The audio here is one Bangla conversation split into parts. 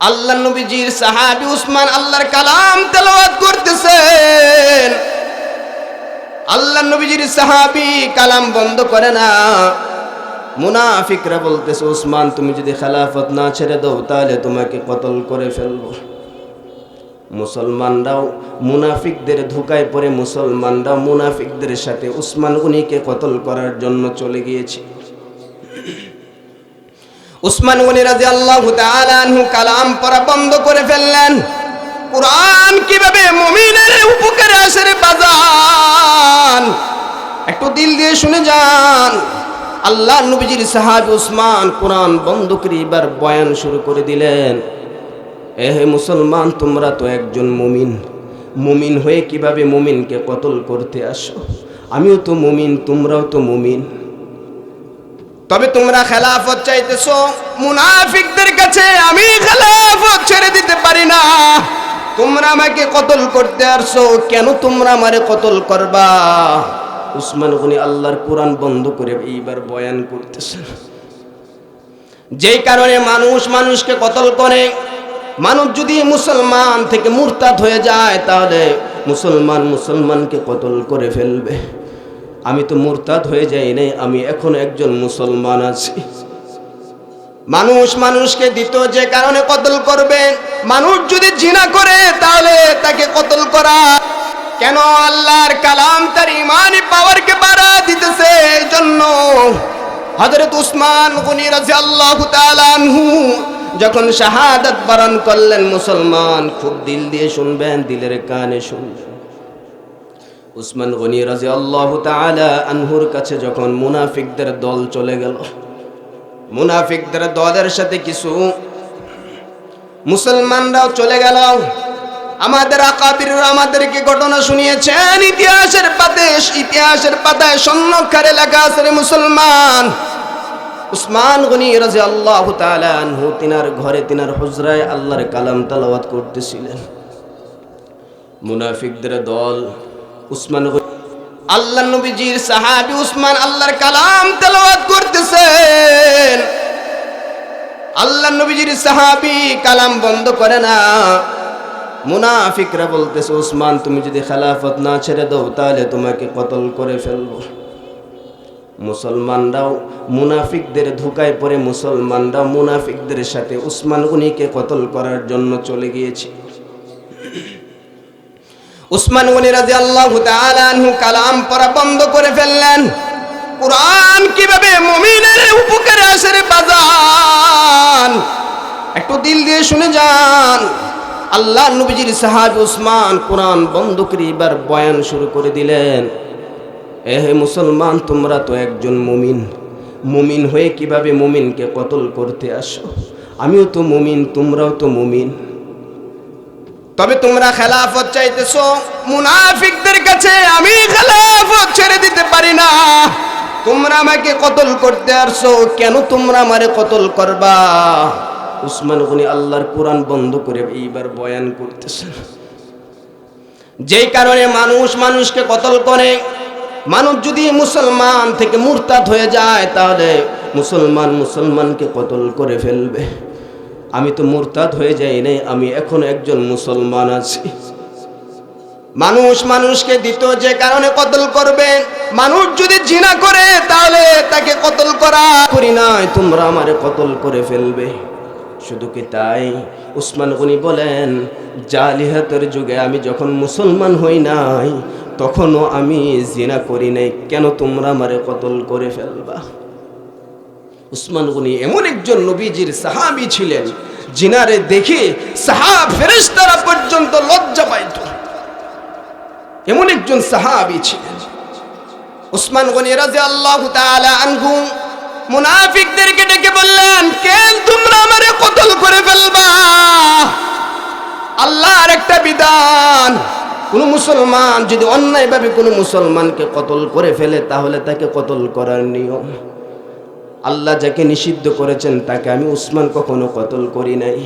আল্লাহ নবীজির সাহাবি উসমান আল্লাহর কালাম তেলাওয়াত করতেছেন। আল্লাহ নবীজির সাহাবি কালাম বন্ধ করে না। মুনাফিকরা বলতেছে, উসমান, তুমি যদি খেলাফত না ছেড়ে দাও, তাহলে তোমাকে কতল করে ফেলব। মুসলমানরাও মুনাফিকদের ধোকায় পড়ে, মুসলমানরাও মুনাফিকদের সাথে। উসমান, উনিকে কতল করার জন্য চলে গিয়েছে। উসমান গনি রাজি আল্লাহ আনহু কালাম পড়া বন্ধ করে ফেললেন। কোরআন কীভাবে মুমিনের উপকারে আসে রে বাজান? একটু দিল দিয়ে শুনে যান। আল্লাহ নবীজির সাহাবি উসমান কোরআন বন্ধ করে এবার বয়ান শুরু করে দিলেন। এ হে মুসলমান, তোমরা তো একজন মুমিন। মুমিন হয়ে কীভাবে মুমিনকে কতল করতে আসো? আমিও তো মুমিন, তোমরাও তো মুমিন। তবে তোমরা খেলাফত চাইতেছ। মুনাফিকদের কাছে আমি খেলাফত ছেড়ে দিতে পারি না। তোমরা আমাকে কতল করতে আসছো? কেন তোমরা আমারে কতল করবা? উসমান গনি আল্লাহর কোরআন বন্ধ করে এইবার বয়ান করতেছেন যেই কারণে মানুষ মানুষকে কতল করে। মানুষ যদি মুসলমান থেকে মুরতাদ হয়ে যায়, তাহলে মুসলমান মুসলমানকে কতল করে ফেলবে। আমি তো মুরতাদ হয়ে যাই নাই, আমি এখন একজন মুসলমান আছি। মানুষ মানুষকে দিত যে কারণে কতল করবে। মানুষ যদি জিনা করে, তাহলে তাকে কতল করা। কেন আল্লাহর কালাম তার ইমানি পাওয়ারকে বাড়া দিতেছে? এই জন্য হজরত উসমান গনি রাজি আল্লাহ আনহু যখন শাহাদাত বরণ করলেন, মুসলমান খুব দিল দিয়ে শুনবেন, দিলের কানে শুনবেন। উসমান গনি রাজি আল্লাহ তালা আনহুর কাছে যখন মুনাফিকদের দল চলে গেল, মুনাফিকদের দলের সাথে কিছু মুসলমানরাও চলে গেল। আমাদের আকাবিররা আমাদেরকে ঘটনা শুনিয়েছেন, ইতিহাসের পাতায় ইতিহাসের পাতায় সন্ন্যক্ষারে লেখা আছে মুসলমান। উসমান গনি রাজি আল্লাহ আনহু তিনার ঘরে, তিনার হুজরায় আল্লাহর কালাম তালাওয়াত করতেছিলেন। মুনাফিকদের দল উসমান আল্লাহ নবীজির সাহাবি উসমান আল্লাহর কালাম তেলাওয়াত করতেছেন। আল্লাহ নবীজির সাহাবি কালাম বন্ধ করে না। মুনাফিকরা বলতেছে, উসমান, তুমি যদি খেলাফত না ছেড়ে দাও, তাহলে তোমাকে কতল করে ফেলব। মুসলমানরাও মুনাফিকদের ধোকায় পড়ে মুসলমানরাও মুনাফিকদের সাথে উসমান উনিকে কতল করার জন্য চলে গিয়েছে। উসমান গনি রাজি আল্লাহ আনহু কালাম পড়া বন্ধ করে ফেললেন। কোরআন কীভাবে মুমিনের উপকারে আসে রে বাজান? একটু দিল দিয়ে শুনে যান। আল্লাহ নবীজির সাহাবি উসমান কোরআন বন্ধ করে এবার বয়ান শুরু করে দিলেন। এ হে মুসলমান, তোমরা তো একজন মুমিন। মুমিন হয়ে কীভাবে মুমিনকে কতল করতে আসো? আমিও তো মুমিন, তোমরাও তো মুমিন। তবে তোমরা খেলাফত চাইতেছো। মুনাফিকদের কাছে আমি খেলাফত ছেড়ে দিতে পারি না। তোমরা আমাকে কতল করতে আসছো? কেন তোমরা আমারে কতল করবা? উসমান গনি আল্লাহর কোরআন বন্ধ করে এইবার বয়ান করতেছেন যেই কারণে মানুষ মানুষকে কতল করে। মানুষ যদি মুসলমান থেকে মুরতাদ হয়ে যায়, তাহলে মুসলমান মুসলমানকে কতল করে ফেলবে। আমি তো মুরতাদ হয়ে যাই নাই, আমি এখন একজন মুসলমান আছি। মানুষ মানুষকে দিত যে কারণে কতল করবে। মানুষ যদি জিনা করে, তাহলে তাকে কতল করা করি নাই, তোমরা আমারে কতল করে ফেলবে। শুধু কি তাই? উসমান গনি বলেন, জালিহাতের যুগে আমি যখন মুসলমান হই নাই, তখনও আমি জিনা করি নাই। কেন তোমরা আমারে কতল করে ফেলবা? উসমান গনি এমন একজন নবীজির সাহাবি ছিলেন, জিনারে দেখে সাহাব ফেরেশতারা পর্যন্ত লজ্জা পাইত। এমন একজন সাহাবি ছিলেন। উসমান গনি রাজি আল্লাহ আনহু মুনাফিকদেরকে ডেকে বললেন, কেন তোমরা আমারে কতল করে ফেলবা? আল্লাহর একটা বিধান, কোন মুসলমান যদি অন্যায়ভাবে কোনো মুসলমানকে কতল করে ফেলে, তাহলে তাকে কতল করার নিয়ম? আল্লাহ যাকে নিষিদ্ধ করেছেন, তাকে আমি উসমান কখনো কতল করি নাই।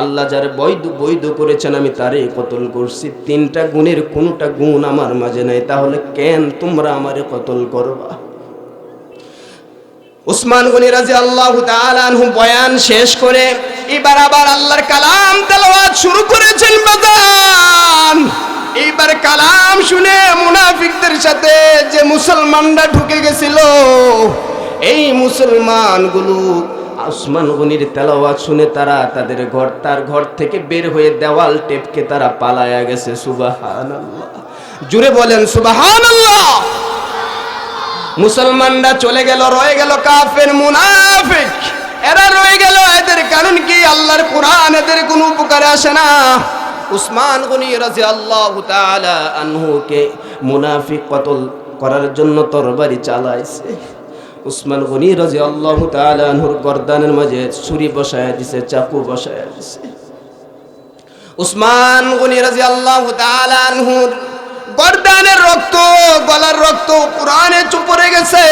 আল্লাহ যার বৈধ বৈধ করেছেন, আমি তারই কতল করছি। তিনটা গুণের কোনটা গুণ আমার মাঝে নাই, তাহলে কেন তোমরা আমারে কতল করবা? উসমান গনি রাজি আল্লাহ বয়ান শেষ করে, এবার আবার আল্লাহর কালাম তেলাওয়াত শুরু করেছেন বাজান। এইবার কালাম শুনে মুনাফিকদের সাথে যে মুসলমানরা ঢুকে গেছিল এই মুসলমানগুলো উসমান গনির তেলাওয়াত শুনে তারা তাদের ঘর, তার ঘর থেকে বের হয়ে দেওয়াল টেপকে তারা পালায়া গেছে, সুবাহানাল্লাহ। জুড়ে বলেন, সুবাহানাল্লাহ। মুসলমানরা চলে গেল, রয়ে গেল কাফের, মুনাফিক। এরা রয়ে গেল, এদের কারণ কি? আল্লাহর কোরআন এদের কোনো উপকারে আসে না। উসমান গনি রাজি আল্লাহ আনহুকে মুনাফিক কতল করার জন্য তরবারি চালাইছে। উসমান গনি রাজি আল্লাহ আনহুর গর্দানের মাঝে ছুরি বসায় দিছে, চাকু বসায় দিছে। উসমান গনি রাজি আল্লাহ আনহুর গর্দানের রক্ত, গলার রক্ত কোরআনে চুপরে গেছে।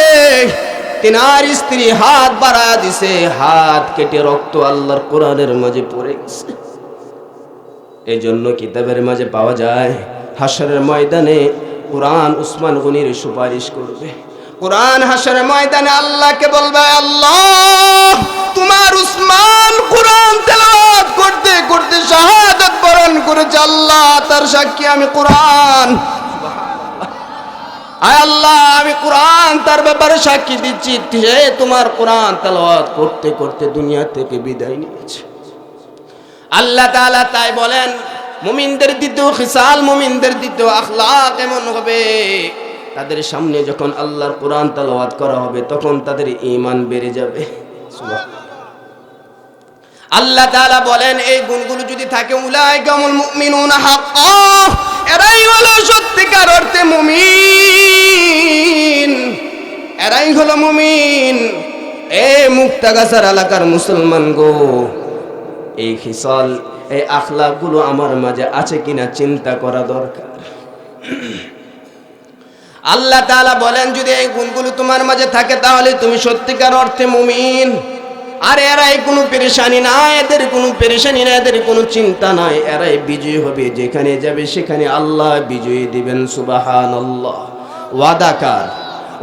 তিনার স্ত্রী হাত বাড়া দিছে, হাত কেটে রক্ত আল্লাহর কোরআনের মাঝে পড়ে গেছে। এই জন্য কিতাবের মাঝে পাওয়া যায় হাসরের ময়দানে কোরআন উসমান গনির সুপারিশ করবে। কোরআন হাসরের ময়দানে আল্লাহকে বলবে, আল্লাহ, তোমার উসমান কোরআন তেলাওয়াত করতে করতে শাহাদাত বরণ করেছে। আল্লাহ, তার সাক্ষী আমি কোরআন। আয় আল্লাহ, আমি কোরআন তার ব্যাপারে সাক্ষী দিচ্ছি। সে তোমার কোরআন তেলাওয়াত করতে করতে দুনিয়া থেকে বিদায় নিয়েছে। আল্লাহ তাআলা তাই বলেন, মুমিনদের দ্বিতীয় খিসাল, মুমিনদের দ্বিতীয় আখলাক এমন হবে তাদের সামনে যখন আল্লাহর কোরআন তালাওয়াত করা হবে, তখন তাদের ইমান বেড়ে যাবে। আল্লাহ। তাআলা বলেন, এই গুণগুলো যদি থাকে উলাই কামুল মুমিনুনা হাক্কা। এরাই হলো সত্যিকার অর্থে মুমিন। এরাই হলো মুমিন। এ মুক্তাগাছার এলাকার মুসলমান গো, এই খিসাল, এই আখলাকগুলো আমার মাঝে আছে কিনা চিন্তা করা দরকার। আল্লাহ তাআলা বলেন, যদি এই গুণগুলো তোমার মাঝে থাকে, তাহলে তুমি সত্যিকার অর্থে মুমিন। আর এরাই কোনো পেরেশানি নাই এদের কোনো পেরেশানি নাই এদের কোনো চিন্তা নাই এরাই বিজয়ী হবে। যেখানে যাবে, সেখানে আল্লাহ বিজয়ী দিবেন সুবাহান আল্লাহ ওয়াদাকার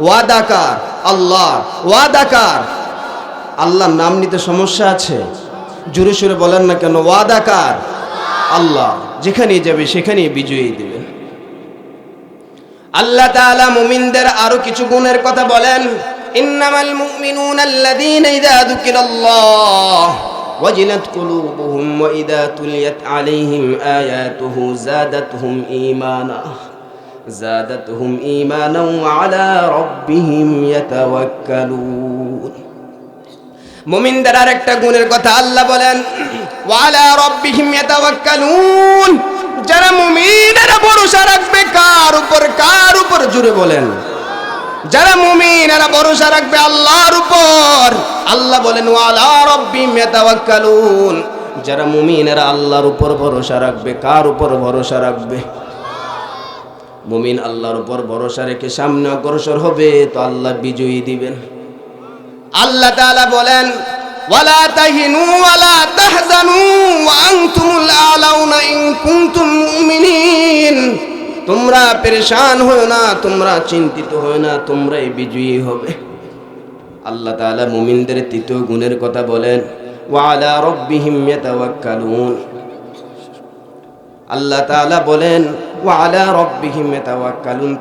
ওয়াদাকার আল্লাহ। ওয়াদাকার আল্লাহর নাম নিতে সমস্যা আছে? জোরে সুরে বলেন না কেন ওয়াদাকার আল্লাহ। যেখানেই যাবে, সেখানেই বিজয়ী দিবেন আল্লাহ তাআলা মুমিনদের আরও কিছু গুণের কথা বলেন, ইন্নামাল মুমিনুনা আল্লাযীনা ইযা যুকিরাল্লাহ ওয়াজিলাত কুলুবুহুম ওয়া ইযা তুলিয়াত আলাইহিম আয়াতুহু যাদাতহুম ঈমানা যাদাতহুম ঈমানা ওয়া আলা রাব্বিহিম ইয়াতাওয়াক্কালুন। মুমিনদের আরেকটা গুণের কথা আল্লাহ বলেন, ওয়া আলা রাব্বিহিম ইয়াতাওয়াক্কালুন। যারা মুমিন এরা ভরসা রাখবে, কার উপর কার উপর জুড়ে বলেন? যারা মুমিন এরা ভরসা রাখবে আল্লাহর উপর, আল্লাহ বলেন, ওয়ালা রব্বিহিম ইয়াতাওয়াক্কালুন। যারা মুমিন এরা আল্লাহর উপর ভরসা রাখবে, কার উপর ভরসা রাখবে? মুমিন আল্লাহর উপর ভরসা রেখে সামনে অগ্রসর হবে, তো আল্লাহ বিজয়ী দিবেন। আল্লাহ তাআলা বলেন ওয়ালা তাহিনু ওয়ালা তাহজানু ওয়া আনতুমুল আলাউনা ইন কুনতুম তোমরা পেরেশান হও না, তোমরা চিন্তিত হও না, তোমরাই বিজয়ী হবে। আল্লাহ তাআলা মুমিনদের তৃতীয় গুণের কথা বলেন, ওয়ালা রব্বিহিম আল্লাহ তাআলা বলেন, ওয়ালা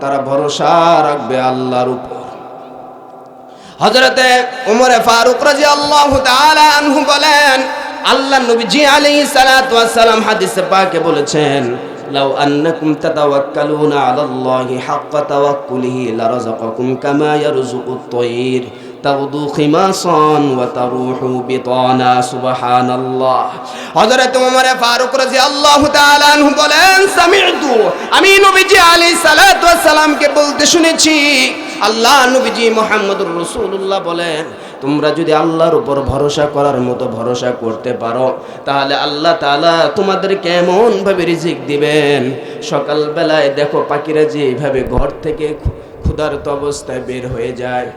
তারা ভরসা রাখবে আল্লাহর উপর। হজরতে উমরে ফারুক রাজি আল্লাহ আনহু বলেন, আল্লাহ নবীজি আলী সালাম হাদিসে পাকে বলেছেন, লাউ আন্নাকুম তাতাওয়াক্কালুনা আলাল্লাহি হাক্কা তাওয়াক্কুলিহি লারাযাকাকুম কামা ইয়ারযুকুত তায়র তাগদু খিমাসান ওয়া তারুহু বিতানা, সুবহানাল্লাহ। হযরত ওমর ফারুক রাদিয়াল্লাহু তাআলা আনহু বলেন, সামি'তু, আমি নবীজি আলাইহিস সালাতু ওয়াস সালামকে বলতে শুনেছি। আল্লাহ নবীজি মোহাম্মদুর রসুল্লাহ বলেন, তোমরা যদি আল্লাহর উপর ভরসা করার মতো ভরসা করতে পারো, তাহলে আল্লাহ তাআলা তোমাদের কেমন ভাবে রিজিক দিবেন। সকালবেলায় দেখো পাখিরা যে এইভাবে ঘর থেকে ক্ষুধার্ত অবস্থায় বের হয়ে যায়।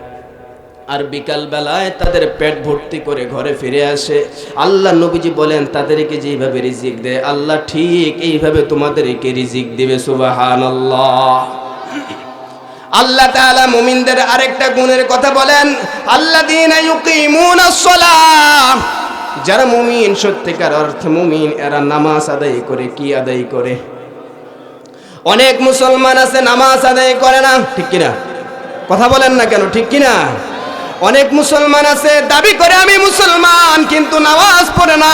আর বিকাল বেলায় তাদের পেট ভর্তি করে ঘরে ফিরে আসে। আল্লাহ নবীজি বলেন, তাদেরকে যেইভাবে রিজিক দেয়, আল্লাহ ঠিক এইভাবে তোমাদেরকে রিজিক দিবে সুবাহান আল্লাহ আল্লাহ তাআলা মুমিনদের আরেকটা গুণের কথা বলেন ইউকিমুনাস সালাহ। যারা মুমিন, সত্যিকার অর্থে মুমিন, এরা নামাজ আদায় করে কি আদায় করে? অনেক মুসলমান আছে, নামাজ আদায় করে না, ঠিক কিনা? কথা বলেন না কেন, ঠিক কিনা? অনেক মুসলমান আছে, দাবি করে আমি মুসলমান, কিন্তু নামাজ পড়ে না।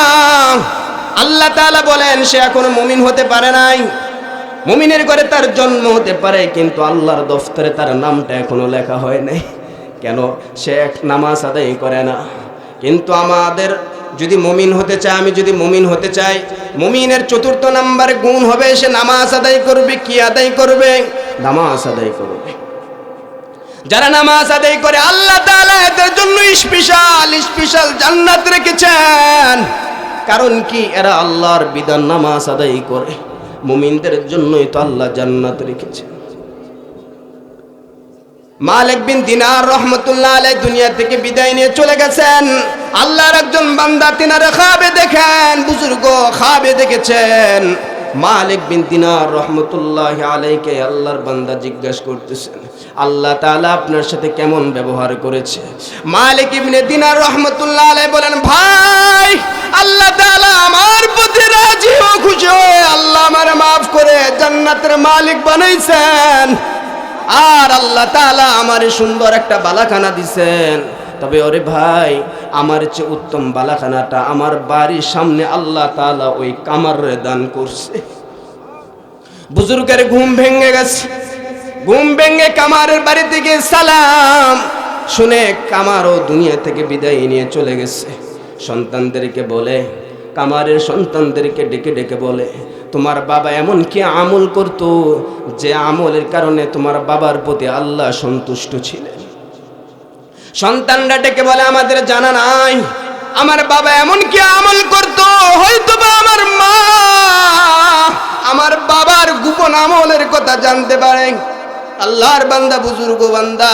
আল্লাহ তাআলা বলেন, সে এখনও মুমিন হতে পারে নাই। মুমিনের ঘরে তার জন্ম হতে পারে, কিন্তু আল্লাহর দফতরে তার নামটা এখনও লেখা হয় নাই। কেন? সে এক নামাজ আদায় করে না। কিন্তু আমাদের যদি মুমিন হতে চায়, আমি যদি মুমিন হতে চাই, মুমিনের চতুর্থ নাম্বার গুণ হবে, সে নামাজ আদায় করবে, কি আদায় করবে? নামাজ আদায় করবে। যারা নামাজ আদায় করে, আল্লাহ তাআলা এদের জন্য স্পেশাল স্পেশাল জান্নাত রেখেছেন। কারণ কি? এরা আল্লাহর বিধান নামাজ আদায় করে। মুমিনদের জন্যই তো আল্লাহ জান্নাত রেখেছেন মালিক বিন দিনার রহমতুল্লাহ আলাই দুনিয়া থেকে বিদায় নিয়ে চলে গেছেন। আল্লাহর একজন বান্দা, তিনারা খাবে দেখেন, বুজুর্গ খাবে দেখেছেন। মালিক বিন দিনার রহমতুল্লাহ আলাইকে আল্লাহর বান্দা জিজ্ঞাসা করতেছেন আল্লাহ তাআলা আপনার সাথে কেমন ব্যবহার করেছে? মালিক ইবনে দিনার রহমতুল্লাহ আলাই বলেন, ভাই, আল্লাহ তাআলা আমার প্রতি রাজি ও খুশি হয়ে আল্লাহ আমার মাফ করে জান্নাতের মালিক বানাইছেন। আর আল্লাহ তাআলা আমার সুন্দর একটা বালাখানা দিছেন। তবে ওরে ভাই, আমার চেয়ে উত্তম বালাখানাটা আমার বাড়ির সামনে আল্লাহ তাআলা ওই কামারে দান করছে। বুজুর্গের ঘুম ভেঙে গেছে। ঘুম ভেঙে কামারের বাড়ি থেকে সালাম। শুনে কামারও দুনিয়া থেকে বিদায় নিয়ে চলে গেছে। সন্তানদেরকে বলে, কামারের সন্তানদেরকে ডেকে ডেকে বলে, তোমার বাবা এমন কি আমল করত যে আমলের কারণে তোমার বাবার প্রতি আল্লাহ সন্তুষ্ট ছিলেন। সন্তানরা ডেকে বলে, আমাদের জানা নাই, আমার বাবা এমন কি আমল করত হয়তো আমার মা আমার বাবার গোপন আমলের কথা জানতে পারে। আল্লাহর বান্দা, বুজুর্গ বান্দা,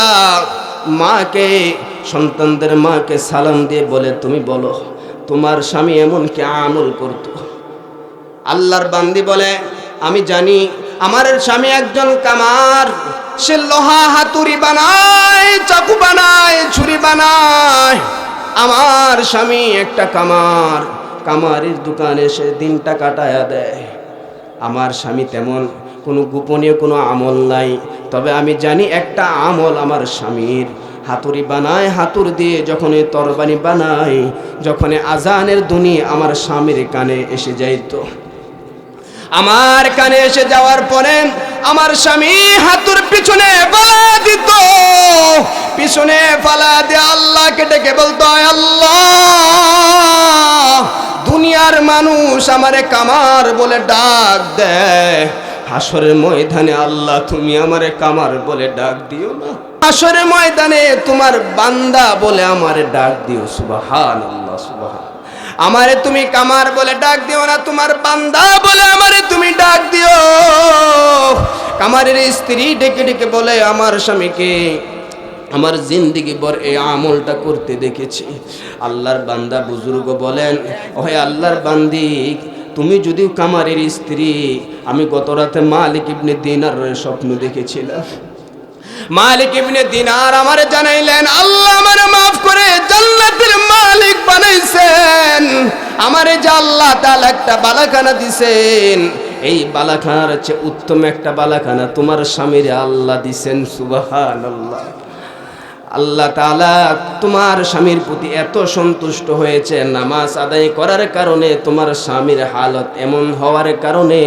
মাকে, সন্তানদের মাকে সালাম দিয়ে বলে, তুমি বলো, তোমার স্বামী এমন কি আমল করতো? আল্লাহর বান্দি বলে, আমি জানি, আমার স্বামী একজন কামার। সে লোহা হাতুড়ি বানায়, চাকু বানায়, ছুরি বানায়। আমার স্বামী একটা কামার। কামারের দোকানে সে দিনটা কাটায়া দেয়। আমার স্বামী তেমন কোনো গোপনীয় কোনো আমল নাই। তবে আমি জানি একটা আমল আমার স্বামীর। হাতুড়ি বানায় হাতুর দিয়ে যখন তরবানি বানায় যখন আজানের দুনি আমার স্বামীর কানে এসে যাইতো। আমার কানে এসে যাওয়ার পরে আমার স্বামী হাতুর পিছনে দিত। পিছনে পালা দিয়ে আল্লাহকে ডেকে বলতো আল্লাহ, দুনিয়ার মানুষ আমারে কামার বলে ডাক দেয়। হাসরের ময়দানে আল্লাহ তুমি আমারে কামার বলে ডাক দিও না। হাসরের ময়দানে তোমার বান্দা বলে আমারে ডাক দিও সুবাহান আল্লাহ সুবাহান। আমারে তুমি কামার বলে ডাক দিও না, তোমার বান্দা বলে আমারে তুমি ডাক দিও। কামারের স্ত্রী ডেকে ডেকে বলে, আমার স্বামীকে আমার জিন্দিগি বর এই আমলটা করতে দেখেছি। আল্লাহর বান্দা বুজুর্গ বলেন, ওহে আল্লাহর বান্দি তুমি যদিও কামারের স্ত্রী, আমি গত রাতে মালিক ইবনে দিনার স্বপ্ন দেখেছিলাম। মালিক ইবনে দিনার আমারে জানাইলেন, আল্লাহ আমারে মাফ করে জান্নাতের মালিক বানাইছেন। আমারে যে আল্লাহ তাআলা একটা বালাখানা দিছেন, এই বালাখানার চেয়ে উত্তম একটা বালাখানা তোমার স্বামীর আল্লাহ দিছেন, সুবহানাল্লাহ। আল্লাহ তাআলা তোমার স্বামীর প্রতি এত সন্তুষ্ট হয়েছে, নামাজ আদায় করার কারণে তোমার স্বামীর হালত এমন হওয়ার কারণে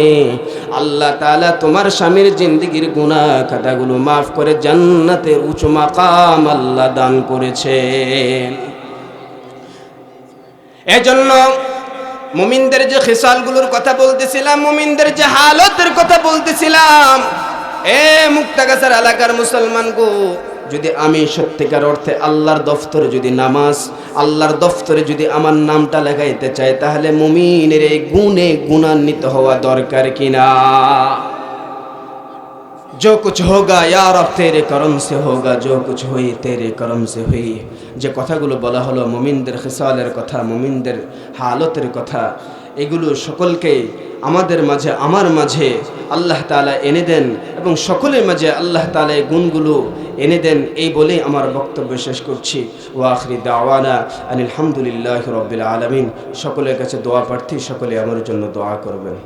আল্লাহ তাআলা তোমার স্বামীর জিন্দিগির গুনাহ খাতাগুলো মাফ করে জান্নাতের উঁচু মাকাম আল্লাহ দান করেছেন। এজন্য মুমিনদের যে খেসালগুলোর কথা বলতেছিলাম, মুমিনদের যে হালতের কথা বলতেছিলাম, এ মুক্তাগাছার এলাকার মুসলমান গো যদি আমি সত্যিকার অর্থে আল্লাহর দফতরে যদি নামাজ আল্লাহর দফতরে যদি আমার নামটা লেখাইতে চাই তাহলে মুমিনের এই গুণে গুণান্বিত হওয়া দরকার কিনা जो कुछ होगा या रब तेरे करम से होगा जो कुछ हुई तेरे করম সে হুই যে কথাগুলো বলা হলো মুমিনদের খেসালের কথা মুমিনদের হালতের কথা এগুলো সকলকে আমাদের মাঝে, আমার মাঝে আল্লাহ তালা এনে দেন এবং সকলের মাঝে আল্লাহ তালা গুণগুলো এনে দেন, এই বলেই আমার বক্তব্য শেষ করছি। ও আখরি দাওয়ানা আনিলামদুলিল্লাহ রবিল আলমিন। সকলের কাছে দোয়া প্রার্থী সকলে আমার জন্য দোয়া করবেন।